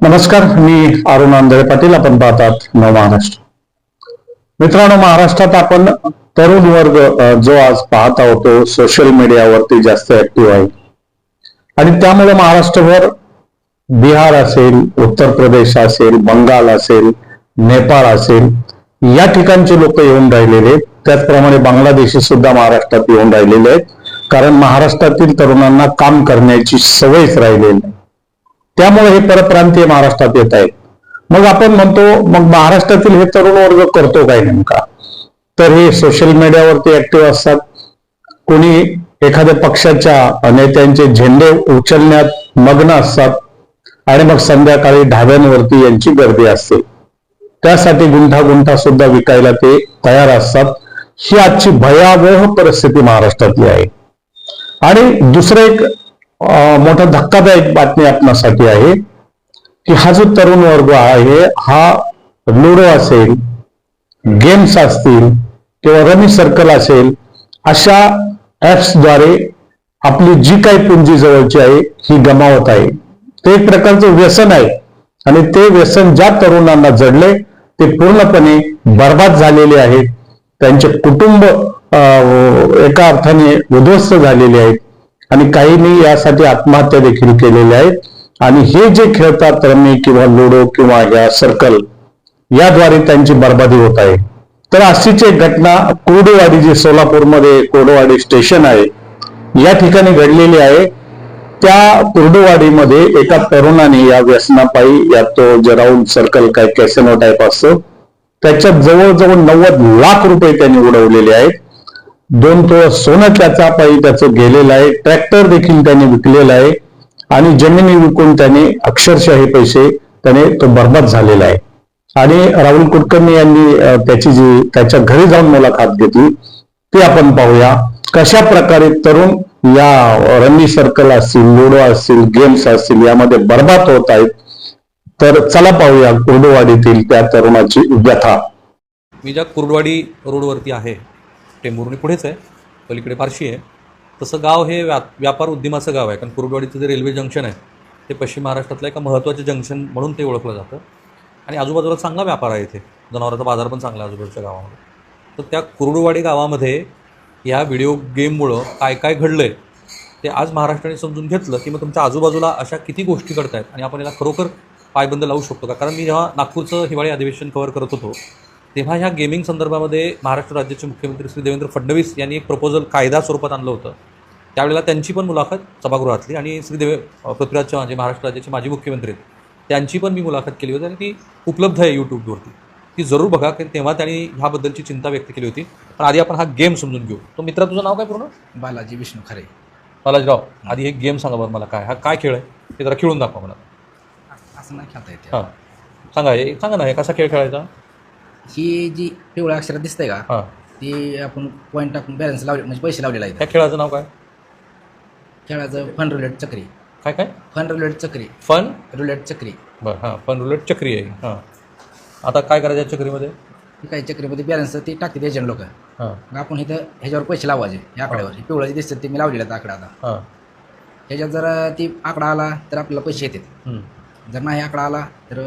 नमस्कार मी अरुण आंधळे पाटील. आपण पाहतात नव महाराष्ट्र. मित्रांनो महाराष्ट्रात आपण तरुण वर्ग जो आज पाहत आहोत तो सोशल मीडियावरती जास्त ऍक्टिव्ह आहे. आणि त्यामुळे महाराष्ट्रभर बिहार असेल उत्तर प्रदेश असेल बंगाल असेल नेपाळ असेल या ठिकाणचे लोक येऊन राहिलेले आहेत. त्याचप्रमाणे बांगलादेशी सुद्धा महाराष्ट्रात येऊन राहिलेले आहेत. कारण महाराष्ट्रातील तरुणांना काम करण्याची सवयच राहिलेली आहे त्यामुळे हे परप्रांतीय महाराष्ट्रात येत आहेत. मग आपण म्हणतो मग महाराष्ट्रातील हे तरुण वर्ग करतो काय नेमका? तर हे सोशल मीडियावरती ऍक्टिव्ह असतात. कोणी एखाद्या पक्षाच्या नेत्यांचे झेंडे उचलण्यात मग्न असतात आणि मग संध्याकाळी ढाब्यांवरती यांची गर्दी असते. त्यासाठी गुंठा गुंठा सुद्धा विकायला ते तयार असतात. ही आजची भयावह परिस्थिती महाराष्ट्रातली आहे. आणि दुसरं एक मोठा धक्कादायक बातमी आपणासाठी आहे की हा जो तरुण वर्ग आहे हा लुडो असेल गेम्स असतील किंवा रमी सर्कल असेल अशा ऍप्सद्वारे आपली जी काही पुंजी जवळची आहे ही गमावत आहे. ते एक प्रकारचं व्यसन आहे आणि ते व्यसन ज्या तरुणांना जडले ते पूर्णपणे बर्बाद झालेले आहेत. त्यांचे कुटुंब एका अर्थाने उद्ध्वस्त झालेले आहेत. आणि काहींनी यासाठी आत्महत्या देखील केलेल्या आहेत आणि हे जे खेळतात रमी किंवा लुडो किंवा या सर्कल याद्वारे त्यांची बर्बादी होत आहे. तर अशीच एक घटना कुर्डुवाडी जे सोलापूरमध्ये कोरडवाडी स्टेशन आहे या ठिकाणी घडलेली आहे. त्या कुर्डुवाडीमध्ये एका तरुणाने या व्यसनापायी या तो जे राऊंड सर्कल काय कॅसेनो टाईप असतो त्याच्यात जवळजवळ नव्वद लाख रुपये त्यांनी उडवलेले आहेत. दोन तो सोनं त्याचा पायी त्याचं गेलेलं आहे. ट्रॅक्टर देखील त्याने विकलेला आहे. आणि जमिनी विकून त्याने अक्षरशः हे पैसे त्याने तो बर्बाद झालेला आहे. आणि राहुल कुलकर्णी यांनी त्याची जी त्याच्या घरी जाऊन मुलाखत घेतली ती आपण पाहूया. कशा प्रकारे तरुण या रमी सर्कल असतील लुडो असतील गेम्स असतील यामध्ये बर्बाद होत आहेत. तर चला पाहूया कुर्डुवाडीतील त्या तरुणाची व्यथा. मी ज्या कुर्डवाडी रोडवरती आहे टेंभुर्णी पुढेच आहे पलीकडे फारशी आहे. तसं गाव हे व्या व्यापार उद्यमाचं गाव आहे कारण कुरुडवाडीचं जे रेल्वे जंक्शन आहे ते पश्चिम महाराष्ट्रातलं एका महत्त्वाचं जंक्शन म्हणून ते ओळखलं जातं. आणि आजूबाजूला चांगला व्यापार आहे इथे. जनावरांचा बाजार पण चांगला आहे आजूबाजूच्या गावामध्ये. तर त्या कुरुडवाडी गावामध्ये या व्हिडिओ गेममुळं काय काय घडलं आहे ते आज महाराष्ट्राने समजून घेतलं की मग तुमच्या आजूबाजूला अशा किती गोष्टी घडत आहेत आणि आपण याला खरोखर पायबंद लावू शकतो का? कारण मी जेव्हा नागपूरचं हिवाळी अधिवेशन कव्हर करत होतो तेव्हा ह्या गेमिंग संदर्भामध्ये महाराष्ट्र राज्याचे मुख्यमंत्री श्री देवेंद्र फडणवीस यांनी एक प्रपोजल कायदा स्वरूपात आणलं होतं. त्यावेळेला त्यांची पण मुलाखत सभागृहातली आणि श्री देवे पृथ्वीराज चव्हाण जे महाराष्ट्र राज्याचे माजी मुख्यमंत्री आहेत त्यांची पण मी मुलाखत केली होती आणि ती उपलब्ध आहे यूट्यूबवरती ती जरूर बघा कारण तेव्हा त्यांनी ह्याबद्दलची चिंता व्यक्त केली होती. पण आधी आपण हा गेम समजून घेऊ. तो मित्रा तुझं नाव काय पूर्ण? बालाजी विष्णू खरे. बालाजीराव आधी हे गेम सांगा बरं मला काय हा काय खेळ आहे? ते जरा खेळून दाखवा मला. असं नाही खेळता येते. हां. सांगा हे सांगा ना हे कसा खेळ खेळायचा? ही जी पिवळ्या अक्षरात दिसतंय का हां. ती आपण पॉईंट टाकून बॅलन्स लावले म्हणजे पैसे लावलेला आहे त्या खेळाचं नाव काय? खेळाचं फन रुलेट चक्री. काय काय? फन रुलेट चक्री. फन रुलेट चक्री. बरं हां फन रुलेट चक्री आहे. हां. आता काय करायचं या चक्रीमध्ये? ही काही चक्रीमध्ये बॅलन्स ती टाकते एजंट लोक. हां. मग आपण इथं ह्याच्यावर पैसे लावायचे या आकड्यावर ही. पिवळं जे दिसतं ते मी लावलेलं आहे आकडा आता. हां. ह्याच्यात जर ती आकडा आला तर आपल्याला पैसे येतात. जर नाही आकडा आला तर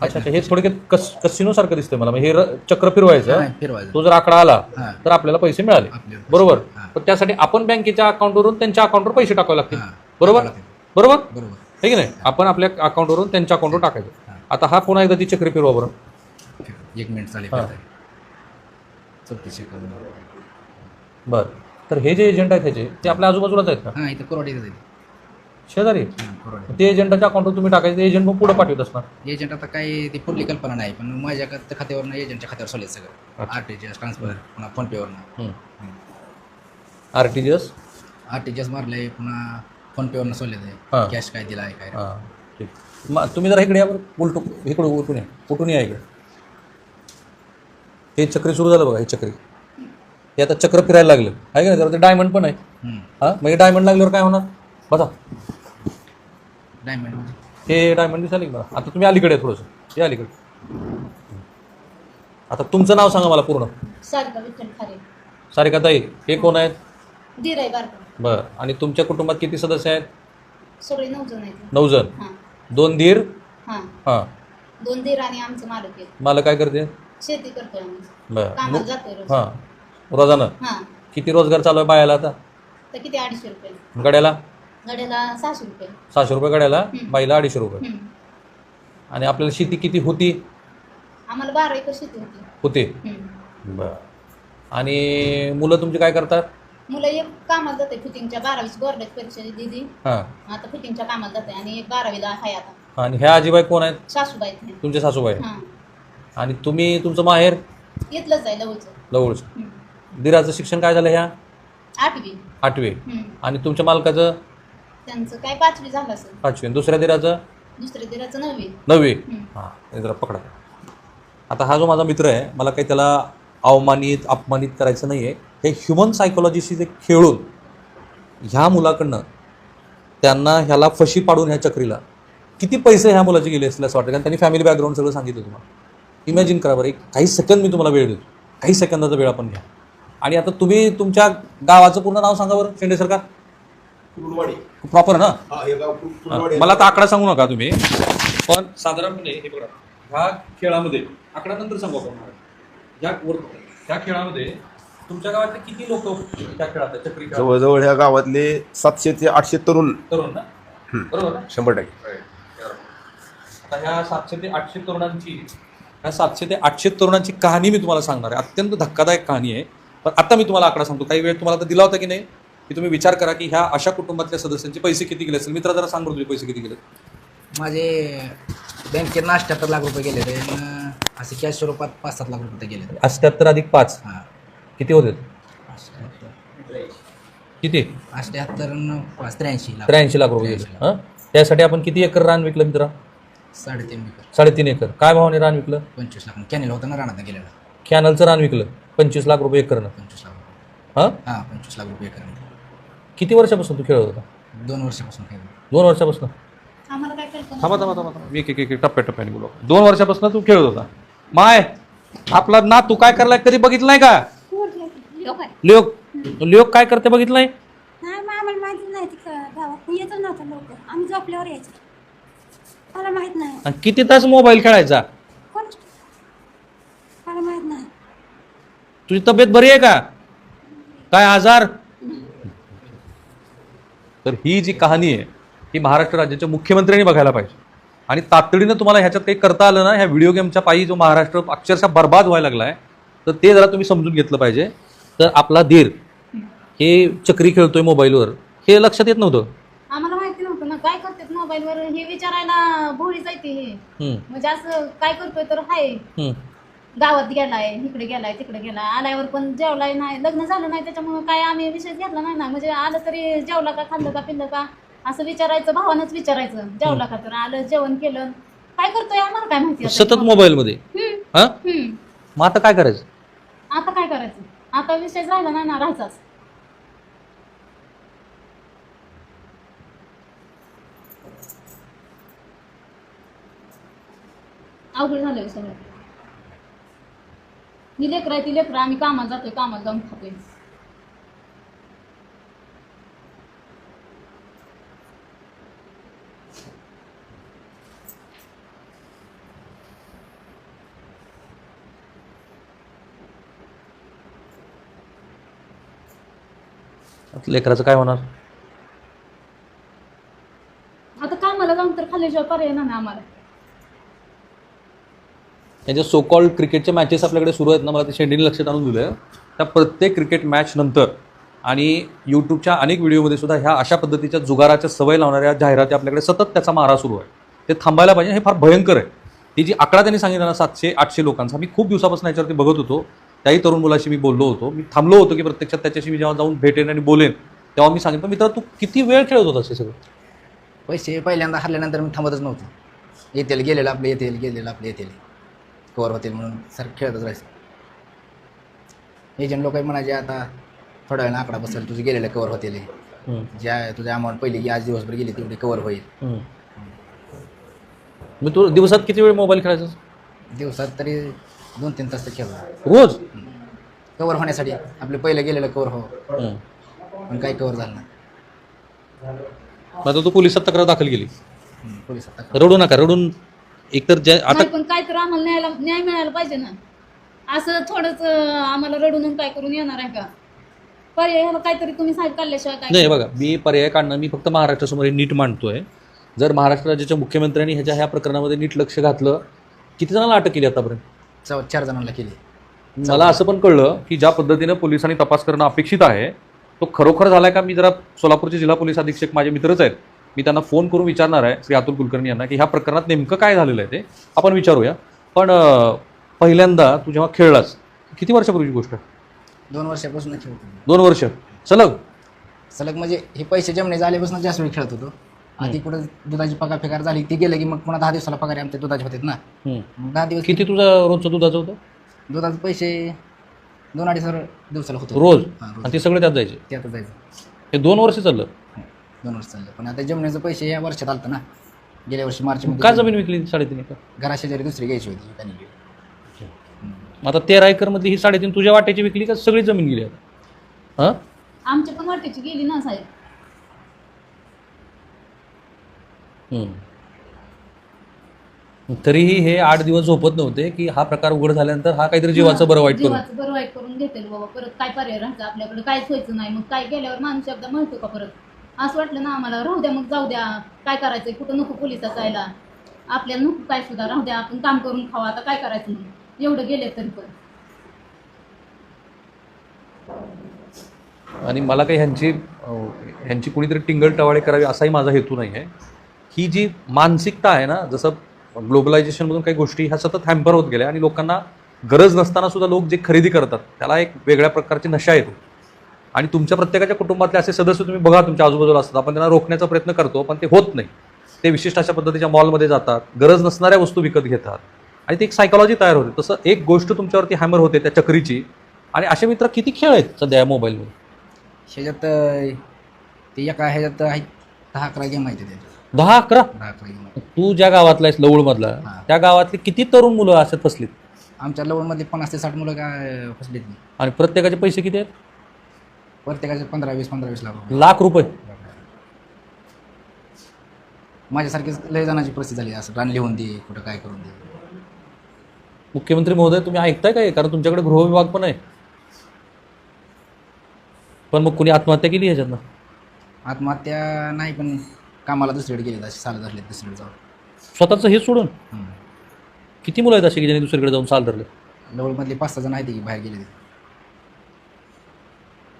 अच्छा अच्छा. हे थोडक्यात कस कसिनोसारखं दिसतंय मला. म्हणजे हे र- चक्र फिरवायचं. फिरवायचं. तो जर आकडा आला हां. तर आपल्याला पैसे मिळाले. आपल्याला. बरोबर? हां. पण त्यासाठी आपण बँकेच्या अकाउंटवरून त्यांच्या अकाउंटवर पैसे टाकावे लागतील. हां. बरोबर? टाकावे. बरोबर? बरोबर. हे की नाही? आपण आपल्या अकाउंटवरून त्यांच्या अकाउंटवर टाकायचं. आता हा पुन्हा एकदा ती चक्री फिरवा बरं. एक मिनिट चालेल हां. चौतीसशे करून बरं. तर हे जे एजंट आहेत त्याचे ते आपल्या आजूबाजूलाच आहेत का? हां इथं जाईल शेजारी ते एजंटाच्या अकाउंटवर तुम्ही टाकायचं एजंट मग पुढे पाठवत असणार. एजंट आता काही ती पुढली कल्पना नाही पण माझ्या खात- खात्यावरनं एजंटच्या खात्यावर सोडले सगळं. अच्छा. R T G S transfer पुन्हा फोनपेवरनं R T G S R T G S मारले पुन्हा फोनपेवरनं सोडले हां. ते कॅश काय दिला आहे काय हां ठीक. मग तुम्ही जरा इकडे या बरं उलटू इकडे उलटून या उलटून या इकडे. हे चक्री सुरू झालं बघा हे चक्री. हे आता चक्र फिरायला लागलं. आहे का नाही? जरा ते डायमंड पण आहे. हम्म. हां मग हे डायमंड लागल्यावर काय होणार? बघा डायमंड हे डायमंड दिसायला की बघा. आता तुम्ही अलीकडे आहे थोडंसं. हे अलीकडे. आता तुमचं नाव सांगा मला पूर्ण. सारिका विठ्ठल खारे. सारिका ताई हे कोण आहेत? दीर आहे बारका. बरं. आणि तुमच्या कुटुंबात किती सदस्य आहेत? सगळे नऊ जण आहेत. नऊ जण. हां. दोन धीर? हां. हां. दोन दीर आणि आमचं मालक आहेत. मला काय करते? शेती करतोय आम्ही. बरं. कामाला जातोय रोज. हां. रोजानं? हां. किती रोजगार चालू आहे बायाला आता? तर किती अडीचशे रुपये. गड्याला? गड्याला सहाशे रुपये. सहाशे रुपये गड्याला. बाईला अडीचशे रुपये. हम्म. आणि आपल्याला शेती किती होती? आम्हाला बारा एकर शेती होती. होते. हम्म. बरं. आणि मुलं तुमची काय करतात? मुलं एक कामाला जाते फिटिंगच्या बारावीची बोर्डाची परीक्षा दिली हां. आता फिटिंगच्या कामाला जाते आणि एक बारावीला आहे आता. आणि ह्या आजीबाई कोण आहेत? सासूबाई आहेत. ह्या. तुमचे सासूबाई. हां. आणि तुम्ही तुमचं माहेर? इथलंच आहे लवचं जवळचं. दिराचं शिक्षण काय झालं ह्या? आठवी. आठवे. हम्म. आणि तुमच्या मालकाचं? त्यांचं काय पाचवी झालं असेल? पाचवे. आणि दुसऱ्या दिराचं? दुसऱ्या दिराचं नववी. नववे? हम्म. हां हे जरा पकडा. आता हा जो माझा मित्र आहे मला काही त्याला अवमानित अपमानित करायचं नाही आहे हे ह्युमन सायकोलॉजीशी जे खेळून ह्या मुलाकडनं त्यांना ह्याला फशी पाडून ह्या चक्रीला किती पैसे ह्या मुलाचे गेले असतील असं वाटतं? कारण त्यांनी फॅमिली बॅकग्राऊंड सगळं सांगितलं तुम्हाला. इमॅजिन करा बरं एक काही सेकंद मी तुम्हाला वेळ देतो. काही सेकंदाचा वेळ आपण घ्या. आणि आता तुम्ही तुमच्या गावाचं पूर्ण नाव सांगा बरं शेंडे सरकार. कुरुडवाडी प्रॉपर ना? हा हे गाव कुर- हा, कुरुडवाडी मला आता आकडा सांगू नका तुम्ही. पण साधारणपणे हे बघा ह्या खेळामध्ये आकडा नंतर सांगू आपण ह्या वर ह्या खेळामध्ये तुमच्या गावातले किती लोक त्या खेळात आहेत? चक्री खेळात जवळजवळ ह्या गावातले सातशे ते आठशे तरुण. तरुण ना? बरोबर ना? शंभर टक्के. आता ह्या सातशे ते आठशे तरुणांची ह्या सातशे ते आठशे तरुणांची कहाणी मी तुम्हाला सांगणार आहे. अत्यंत धक्कादायक कहाणी आहे. पण आता मी तुम्हाला आकडा सांगतो. काही वेळ तुम्हाला आता दिला होता की नाही? की तुम्ही विचार करा की ह्या अशा कुटुंबातल्या सदस्यांचे पैसे किती गेले असेल? मित्र जरा सांग तुझे पैसे किती गेले माझे बँकेत अठ्ठ्याहत्तर लाख रुपये गेले ते असे कॅश स्वरूपात पाच सात लाख रुपये गेले अष्ट्याहत्तर अधिक पाच. हां. किती होते? अष्ट्याहत्तर किती? अष्ट्याहत्तर पाच त्र्याऐंशी लाख. त्र्याऐंशी लाख रुपये गेले हां? त्यासाठी आपण किती एकर रान विकलं मित्रा? साडेतीन एकर. साडेतीन एकर. काय भावाने रान विकलं? पंचवीस लाख. कॅनेल होता ना राणात गेलेला. कॅनलचं रान विकलं. पंचवीस लाख रुपये एकरनं. पंचवीस लाख रुपये. हां? हां पंचवीस लाख रुपये एकर किती वर्षापासून तू खेळत होता? दोन वर्षापासून दोन वर्षापासून? आम्हाला काय कल्पना थांबा थांबा थांबा थांबा. एक एक एक एक टप्प्याटप्प्याने बोलू. दोन वर्षापासून तू खेळत होता. माय आपला ना तू काय करलाय कधी बघितलं नाही का? लोक आहे लिओक. लिओक काय करते बघितलं नाही? नाही मग आम्हाला माहिती नाही ती गावात. येतच नव्हतं लवकर आम्ही झोपल्यावर यायचं. मला माहीत नाही. आणि किती तास मोबाईल खेळायचा? कोण? मला माहीत नाही. तुझी तब्येत बरी आहे का? काय आजार? तर ही जी कहाणी आहे ही महाराष्ट्र राज्याच्या मुख्यमंत्र्यांनी बघायला पाहिजे. आणि तातडीनं तुम्हाला ह्याच्यात काही करता आलं ना ह्या व्हिडिओ गेमच्या पायी जो महाराष्ट्र अक्षरशः बर्बाद व्हायला लागला आहे तर ते जरा तुम्ही समजून घेतलं पाहिजे. तर आपला धीर हे चक्री खेळतोय मोबाईलवर हे लक्षात येत नव्हतं. आम्हाला माहिती नव्हतं ना काय करतात मोबाईलवर? हे विचारायला भोळी जायते हे हम्म, म्हणजे असं काय करतोय तर हाय. हम्म. गावात गेलाय इकडे गेलाय तिकडे गेलाय आल्यावर पण जेवलाय नाही लग्न झालं नाही त्याच्यामुळे काय आम्ही विषय घेतला नाही ना. म्हणजे आलं तरी जेवला का खाल्लं का पिल्लं का असं विचारायचं भावानंच विचारायचं जेवला का तर आलं जेवण केलं. काय करतोय आम्हाला काय माहिती आता? सतत हम्म, हा? हम्म. मग आता काय करायचं? आता काय करायचं? आता विषय राहिला नाही ना राहायचाच. अवघड झालं सगळं. ही लेकरं आहे ती लेकरं आम्ही कामाला जातोय कामाला जाऊन खातोय. आता लेकराचं काय होणार? आता कामाला जाऊन तर खाल्ल्याशिवाय पर्याय नाही ना आम्हाला. या सो कॉल्ड क्रिकेटच्या मॅचेस आपल्याकडे सुरू आहेत ना मला ते शेंडीने लक्षात आणून दिलं त्या प्रत्येक क्रिकेट मॅच नंतर आणि यूट्यूबच्या अनेक व्हिडिओमध्ये सुद्धा ह्या अशा पद्धतीच्या जुगाराच्या सवय लावणाऱ्या जाहिराती आपल्याकडे सतत त्याचा मारा सुरू आहे. ते थांबायला पाहिजे हे फार भयंकर आहे. ही जी आकडा त्यांनी सांगितला ना सातशे आठशे लोकांचा मी खूप दिवसापासून याच्यावरती बघत होतो. त्याही तरुण मुलाशी मी बोललो होतो. मी थांबलो होतो की प्रत्यक्षात त्याच्याशी मी जेव्हा जाऊन भेटेन आणि बोलेन तेव्हा मी सांगितलं मित्र तू किती वेळ खेळत होता असे सगळं? पैसे पहिल्यांदा हरल्यानंतर मी थांबतच नव्हतो. येतील गेलेलं आपले येतील गेलेलं आपले येतील. कवर होतील म्हणून सर खेळतच राहायचं. एजंट लोक म्हणायचे आता थोड्या वेळानं आकडा बसेल तुझे गेलेले कवर होतील ज्या तुझ्या अमाऊंट पहिली आज दिवसभर गेली तेवढी कवर होईल. मग तू दिवसात किती वेळ मोबाईल खेळायचा? दिवसात तरी दोन तीन तास तर खेळला. रोज? कवर होण्यासाठी. आपले पहिलं गेलेलं कवर हो. पण काही कवर झालं नाही. आता तू पोलिसात तक्रार दाखल केली. पोलिसात तक्रार. रडू नका रडून एकतर ज्या आता नाही पण काय तर आम्हाला न्यायला न्याय मिळायला पाहिजे ना. असं थोडंच अं, आम्हाला रडून काय करून येणार आहे का? पर्याय ह्याला काहीतरी तुम्ही साहेब काढल्याशिवाय काय नाही बघा मी पर्याय काढणं मी फक्त महाराष्ट्रासमोर हे नीट मांडतोय. जर महाराष्ट्र राज्याच्या मुख्यमंत्र्यांनी ह्याच्या ह्या प्रकरणामध्ये नीट लक्ष घातलं किती जणांना अटक केली आतापर्यंत? चौ चार जणांना केली. मला असं पण कळलं की ज्या पद्धतीनं पोलिसांनी तपास करणं अपेक्षित आहे तो खरोखर झालाय का? मी जरा सोलापूरचे जिल्हा पोलीस अधीक्षक माझे मित्रच आहेत. मी त्यांना फोन करून विचारणार आहे श्री अतुल कुलकर्णी यांना की ह्या प्रकरणात नेमकं काय झालेलं आहे ते? आपण विचारूया. पण पहिल्यांदा तू जेव्हा खेळलास किती वर्षापूर्वीची गोष्ट आहे? दोन वर्षापासून खेळतो दोन वर्ष. सलग? सलग म्हणजे हे पैसे जमणे झाल्यापासून जास्त वेळ खेळत होतो. आधी कुठं दुधाची पगार फेकार झाली ती गेलं की मग पुन्हा दहा दिवसाला पगार आमच्या दुधाचे होते ना. मग दहा दिवस किती तुझा रोजचं दुधाचं होतं? दुधाचे पैसे दोन अडीच दिवसाला होतो. रोज? आणि ते सगळे त्यात जायचे? ते आता जायचं. हे दोन वर्ष चाललं. दोन वर्ष चाललं. पण आता जमण्याचे पैसे या वर्षात आलतं ना. गेल्या वर्षी मार्च का जमीन विकली साडेतीन एकर? घराशेजारी दुसरी घ्यायची होती त्यांनी मग आता तेरा एकरमधली ही साडेतीन तुझ्या वाट्याची विकली का सगळी जमीन गेली आता? हां? आमच्या पण वाटेची गेली ना साहेब. हम्म. तरीही हे आठ दिवस झोपत नव्हते की हा प्रकार उघड झाल्यानंतर हा काहीतरी जीवाचं बरं वाईट करून. जीवाचं बरं वाईट करून घेतेल बाबा परत काय पर्याय राहायचं? आपल्याकडे काहीच व्हायचं नाही. मग काय गेल्यावर माणूस एकदा म्हणतो का परत? असं वाटलं ना आम्हाला राहू द्या मग जाऊ द्या. काय करायचं कुठं नको पोलिसात जायला. आपल्याला नको काय सुद्धा. राहू द्या आपण काम करून खावा आता काय करायचं म्हणून एवढं गेले तरी पण. आणि मला काही ह्यांची ह्यांची कुणीतरी टिंगल टवाळे करावी असाही माझा हेतू नाही आहे ही जी मानसिकता आहे ना जसं ग्लोबलायझेशनमधून काही गोष्टी ह्या सतत हॅम्पर होत गेल्या आणि लोकांना गरज नसताना सुद्धा लोक जे खरेदी करतात त्याला एक वेगळ्या प्रकारची नशा येतो. आणि तुमच्या प्रत्येकाच्या कुटुंबातले असे सदस्य तुम्ही बघा तुमच्या आजूबाजूला असतात. आपण त्यांना रोखण्याचा प्रयत्न करतो पण ते होत नाही. ते विशिष्ट अशा पद्धतीच्या मॉलमध्ये जातात गरज नसणाऱ्या वस्तू विकत घेतात. आणि ती एक सायकॉलॉजी तयार होते. तसं एक गोष्ट तुमच्यावरती हॅमर होते त्या चक्रीची. आणि असे मित्र किती खेळ आहेत सध्या या मोबाईलमध्ये ह्याच्यात ते एका ह्याच्यात आहे दहा अकरा गेम आहेत त्याच्यात. दहा अकरा? दहा अकरा गेम आहेत. तू ज्या गावातला आहेस लवळमधला हां. त्या गावातली किती तरुण मुलं असतात फसलीत? आमच्या लवणमधले पन्नास ते साठ मुलं काय फसलेत. नाही आणि प्रत्येकाचे पैसे किती आहेत? प्रत्येकाचे पंधरा वीस पंधरा वीस लाख रुपये. लाख रुपये? माझ्यासारखीच लय जणांची परिस्थिती झाली. असं रान लिहून दे कुठं काय करून दे. मुख्यमंत्री महोदय तुम्ही ऐकताय काय? कारण तुमच्याकडे गृहविभाग पण आहे. पण मग कुणी आत्महत्या केली ह्याच्यातनं? आत्महत्या नाही पण कामाला दुसरीकडे गेले असे साल धरले दुसरीकडे जाऊन. स्वतःचं हे सोडून? हम्म. किती मुलं आहेत अशी की ज्यांनी दुसरीकडे जाऊन साल धरले? लवळमधले पाच सहा जण आहेत की बाहेर गेले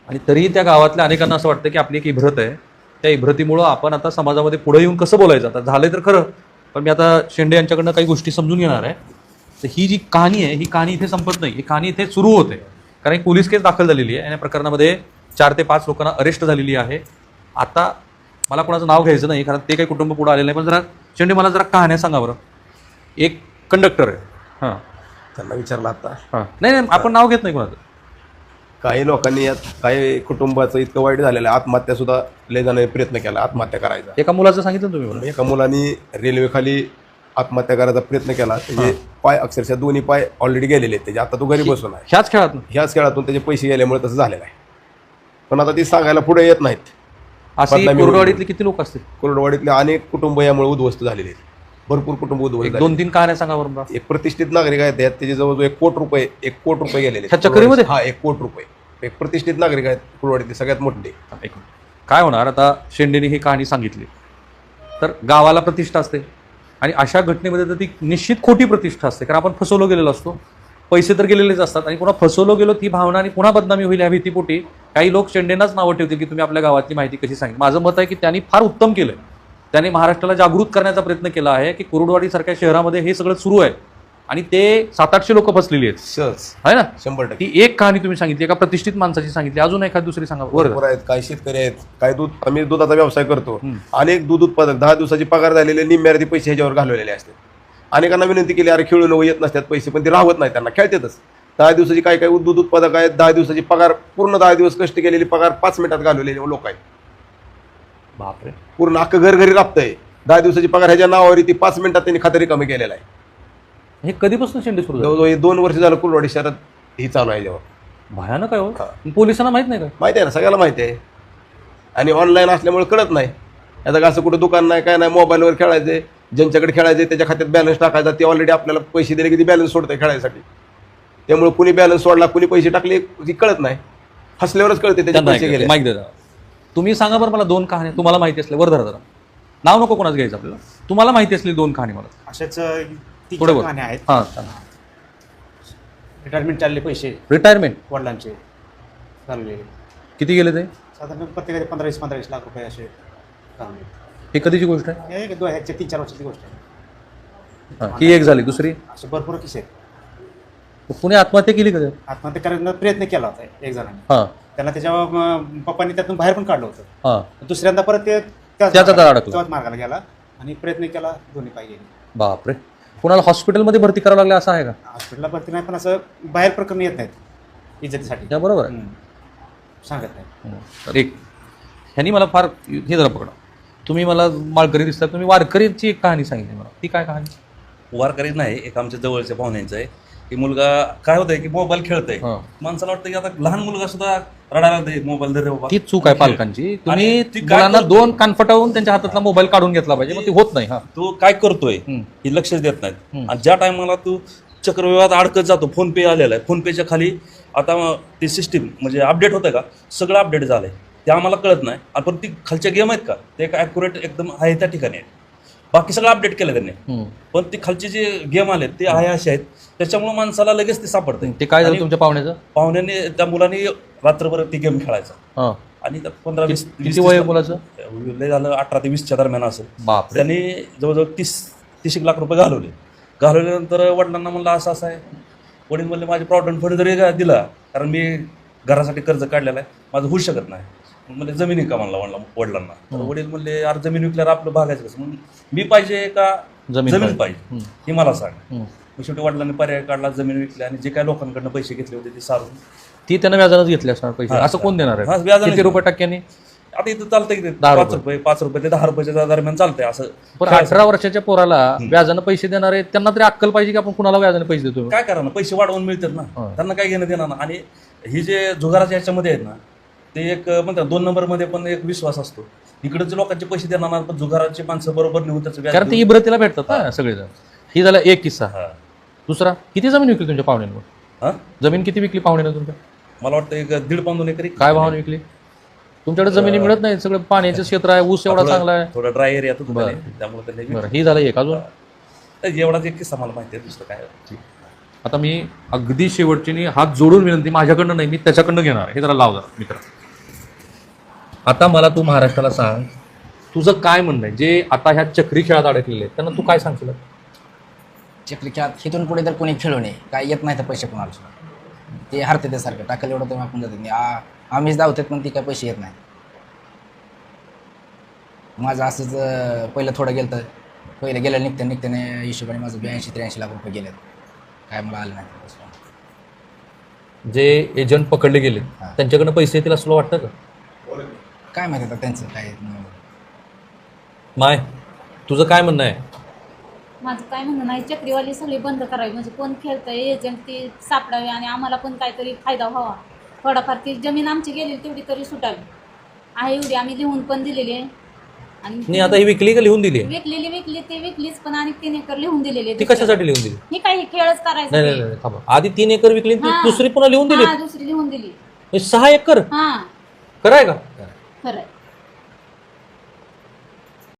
आणि तरीही त्या गावातल्या अनेकांना असं वाटतं की आपली एक इभ्रत आहे. त्या इभ्रतीमुळं आपण आता समाजामध्ये पुढे येऊन कसं बोलायचं? आता झालंय तर खरं पण मी आता शेंडे यांच्याकडनं काही गोष्टी समजून घेणार आहे. तर ही जी कहाणी आहे ही कहाणी इथे संपत नाही. ही कहाणी इथे सुरू होते. कारण एक पोलीस केस दाखल झालेली आहे. आणि या प्रकरणामध्ये चार ते पाच लोकांना अरेस्ट झालेली आहे. आता मला कोणाचं नाव घ्यायचं नाही कारण ते काही कुटुंब पुढे आलेलं नाही. पण जरा शेंडे मला जरा कहाण्या सांगा बरं. एक कंडक्टर आहे. हां. त्यांना विचारलं आता. हां. नाही नाही आपण नाव घेत नाही कोणाचं. काही लोकांनी यात काही कुटुंबाचं इतकं वाईट झालेलं आहे. आत्महत्या सुद्धा लय जणांनी प्रयत्न केला आत्महत्या करायचा. एका मुलाचं सांगितलं तुम्ही मला एका मुलांनी रेल्वेखाली आत्महत्या करायचा प्रयत्न केला. त्याचे पाय अक्षरशः दोन्ही पाय ऑलरेडी गेलेले आहेत. त्याचे आता तो घरी बसून आहे. ह्याच खेळात ह्याच खेळातून त्याचे पैसे गेल्यामुळे तसं झालेलं आहे. पण आता ती सांगायला पुढे येत नाहीत. अशी बदनामी होईल. कोरडवाडीतले किती लोक असतील? कोरडवाडीतले अनेक कुटुंब यामुळे उद्ध्वस्त झालेले आहेत. भरपूर कुटुंब उद्ध्वस्त एक दोन तीन कहाण्या सांगा बरं मला. एक प्रतिष्ठित नागरिक आहेत. त्यात त्याचे जवळजवळ एक कोट रुपये एक कोट रुपये गेलेले ह्या चक्रीमध्ये? हा एक कोट रुपये. एक प्रतिष्ठित नागरिक आहेत कुरवाडीतले सगळ्यात मोठे. काय होणार? आता शेंडेने ही कहाणी सांगितली. तर गावाला प्रतिष्ठा असते. आणि अशा घटनेमध्ये तर ती निश्चित खोटी प्रतिष्ठा असते. कारण आपण फसवलो गेलेलो असतो. पैसे तर गेलेलेच असतात. आणि पुन्हा फसवलो गेलो ती भावना आणि पुन्हा बदनामी होईल या भीतीपोटी काही लोक शेंडेनाच नावं ठेवतील की तुम्ही आपल्या गावातली माहिती कशी सांगितली. माझं मत आहे की त्यांनी फार उत्तम केलं त्यांनी महाराष्ट्राला जागृत करण्याचा प्रयत्न केला आहे की कुरुडवाडीसारख्या शहरामध्ये हे सगळं सुरू आहे. आणि ते सात आठशे लोक फसलेली आहेत. सहज. आहे ना? शंभर टक्के. ती एक कहाणी तुम्ही सांगितली एका प्रतिष्ठित माणसाची सांगितली अजून एखादी दुसरी सांगा बरं. भरपूर आहेत काही शेतकरी आहेत काही दूध आम्ही दुधाचा व्यवसाय करतो. हम्म. अनेक दूध उत्पादक दहा दिवसाची पगार झालेले निम्म्यार्थी पैसे ह्याच्यावर घालवलेले असतात अनेकांना विनंती केली अरे खेळून येत नसतात पैसे पण ते राहत नाही त्यांना खेळतातच. दहा दिवसाची काय काय दूध उत्पादक आहेत दहा दिवसाची पगार पूर्ण दहा दिवस कष्ट केलेली पगार पाच मिनिटात घालवलेले लोक आहेत. बापरे. पूर्ण अख्खं घर घरी राबतंय. दहा दिवसाची पगार ह्याच्या नावावर ती पाच मिनिटात त्यांनी खात्री कमी केलेला आहे. हे कधीपासून शेंडे सुरू झाले? जवळजवळ हे दोन वर्ष झालं कुलवाडी शहरात ही चालू आहे याच्यावर भयानक आहे हो. हा. पोलिसांना माहीत नाही का? माहिती आहे ना सगळ्याला माहिती आहे. आणि ऑनलाईन असल्यामुळे कळत नाही. आता असं कुठं दुकान नाही काय नाही मोबाईलवर खेळायचे ज्यांच्याकडे खेळायचे त्याच्या खात्यात बॅलन्स टाकायचा. ते ऑलरेडी आपल्याला पैसे दिले की ती बॅलन्स सोडतंय खेळायसाठी. त्यामुळे कुणी बॅलन्स सोडला कुणी पैसे टाकले ती कळत नाही. हसल्यावरच कळते त्याचे त्यांना पैसे गेले. माईक दे जरा. तुम्ही सांगा बरं मला दोन कहाण्या तुम्हाला माहिती असल्या वर धरा. जरा नाव नको कोणाचं घ्यायचं आपल्याला. तुम्हाला माहिती असलेली दोन कहाणी मला. अशाच पुढे बोल. आहेत. हां रिटायरमेंट चालले पैसे. रिटायरमेंट वडिलांचे. घालवलेले किती गेले ते? साधारण प्रत्येकाचे पंधरा वीस पंधरा वीस लाख रुपये असे घालवले ही कधीची गोष्ट आहे? हे एक दोन ह्याच्या तीन चार वर्षाची गोष्ट आहे. हां, ही एक झाली दुसरी? असे भरपूर किस्से आहेत. कुणी आत्महत्या केली का? आत्महत्या करण्याचा प्रयत्न केला होता एक जणांनी. हां. त्याला त्याच्या अं, पप्पांनी त्यातून बाहेर पण काढलं होतं. हां. दुसऱ्यांदा परत ते त्याच त्याचा मार्गाला- अडकला. त्याच मार्गाला गेला आणि प्रयत्न केला दोन्ही पाहिजे बापरे. कुणाला हॉस्पिटलमध्ये भरती करावं लागलं असं आहे का? हॉस्पिटलला भरती नाही पण असं बाहेर प्रकरण येत नाहीत इज्जतीसाठी. त्या बरोबर आहे. हम्म. सांगत नाही. तर एक ह्यांनी मला फार हे जरा पकडा. तुम्ही मला माळकरी दिसतात तुम्ही वारकरीची एक कहाणी सांगितली मला. ती काय कहाणी? वारकरी नाही एक आमच्या जवळच्या पाहुण्यांचं आहे. की मुलगा काय होतंय की मोबाईल खेळतोय. हां. माणसाला वाटतं की आता लहान मुलगा सुद्धा रडायला दे मोबाईल रे बाबा. ती चूक आहे पालकांची. तुम्ही ती काय मुलांना करतो? दोन कानफटावून त्यांच्या हातातला मोबाईल काढून घेतला पाहिजे मग ते होत नाही हा. तो काय करतोय हम्म. हे लक्षच देत नाहीत. हम्म. आणि ज्या टायमाला तू चक्रव्यूहात अडकत जातो फोन पे आलेला आहे फोन पेच्या खाली आता ती सिस्टीम म्हणजे अपडेट होतं का? सगळं अपडेट झालंय. ते आम्हाला कळत नाही. आणि पण ती खालच्या गेम आहेत का? ते एक ॲक्युरेट एकदम आहे त्या ठिकाणी. आहे बाकी सगळं अपडेट केलं त्यांनी. पण ते खालचे जे गेम आले ते आहे असे आहेत. त्याच्यामुळे माणसाला लगेच ते सापडतं ते काय झालं तुमच्या पाहुण्याचं? पाहुण्याने त्या मुलाने रात्रभर ती गेम खेळायचा. हा. आणि पंधरा वीस किती वय मुलाचं? लय झालं अठरा ते वीसच्या दरम्यान असेल. त्यांनी जवळजवळ तीस तीस एक लाख रुपये घालवले. घालवल्यानंतर वडिलांना म्हणलं असं असं आहे. वडील म्हणले माझे प्रॉव्हिडंट फंड जरी दिला कारण मी घरासाठी कर्ज काढलेलं आहे. माझं होऊ शकत नाही. मग म्हणले जमीन का म्हणला वडिला वडिलांना. तर वडील म्हणले अरे जमीन विकल्यावर आपलं भागायचं कसं? म्हणून मी पाहिजे का जमीन पाहिजे. हं. हे मला सांग. हं. मग शेवटी वडिलांनी पर्याय काढला जमीन विकली आणि जे काय लोकांकडनं पैसे घेतले होते ते सारून. ती त्यानं व्याजानंच घेतली असणार पैसे. हा, असं कोण देणार हा, आहे व्याजाने किती रुपये टक्क्याने? आता इथं चालतंय की पाच रुपये. पाच रुपये ते दहा रुपयाच्या दरम्यान चालतंय असं. पण. अठरा वर्षाच्या पोराला व्याजानं पैसे देणारे त्यांना तरी अक्कल पाहिजे की आपण कुणाला व्याजाने पैसे देतो काय करा ना पैसे वाढवून मिळतात ना. हा. त्यांना काय घेणं देणार ना आणि ही जे जुगाराच्या ह्याच्यामध्ये आहेत ना ते एक म्हणतात दोन नंबरमध्ये पण एक विश्वास असतो. इकडचे लोकांचे पैसे देणार ना पण जुगाराचे माणसं बरोबर नेऊन त्याचं व्याज कारण ते देऊन- इब्रतीला भेटतात ना सगळेजण. ही झाला एक किस्सा. हा. दुसरा किती जमीन विकली तुमच्या पाहुण्यांवर? हा? जमीन किती विकली पाहुण्यानं तुमच्या? मला वाटतं एक दीड पाऊन दोन एकरी. काय भावाने विकली? तुमच्याकडे जमिनी मिळत नाही सगळं पाण्याचं क्षेत्र आहे ऊस एवढा चांगला आहे. थोडा ड्राय एरिया. त्याने, त्यामुळे त्याने बरं ही झालं एक अजून? एवढाच एक किस्सा मला माहिती आहे दुसरं काय आता मी अगदी शेवटची नी हात जोडून विनंती माझ्याकडनं नाही मी त्याच्याकडनं घेणार हे जरा लाव जरा मित्र. आता मला तू महाराष्ट्राला सांग तुझं काय म्हणणं आहे? जे आता ह्या चक्री खेळात अडकलेले आहेत त्यांना तू काय सांगशील? चक्री खेळात इथून पुढे तर कोणी खेळू नये. काय येत नाही तर पैसे कोणाला. ते हरते ते सारखं. टाकलं एवढं तर आपण जाते आम्हीच धावतात पण ती काय पैसे येत नाही माझं असंच पहिलं थोडं गेलं तर पहिलं गेलं निघते निघताने हिशोबाने माझं ब्याऐंशी त्र्याऐंशी लाख रुपये गेले काय मला आलं नाही जे एजंट पकडले गेले. त्यांच्याकडनं पैसे येतील असं वाटतं का? काय माहिती आता त्यांचं काय माय तुझं काय म्हणणं आहे? माझं काय म्हणणं नाही चक्रीवाली सगळी बंद करावी. म्हणजे कोण खेळतंय एजंट ती सापडावी आणि आम्हाला पण काहीतरी फायदा व्हावा. थोडाफार ती जमीन आमची गेली तेवढी तरी सुटावी. आहे एवढी आम्ही लिहून पण दिलेली आहे. नाही आणि आता ही विकली का लिहून दिली? विकलेली विकली ती विकलीच पण आणि तीन एकर लिहून दिलेली आहे ती. कशासाठी लिहून दिली? ही काही खेळच करायचा नाही नाही नाही थांबा. आधी तीन एकर विकली ती हा. दुसरी पुन्हा लिहून दिली? हा दुसरी लिहून दिली. हे सहा एकर? हा. कराय का? खरंय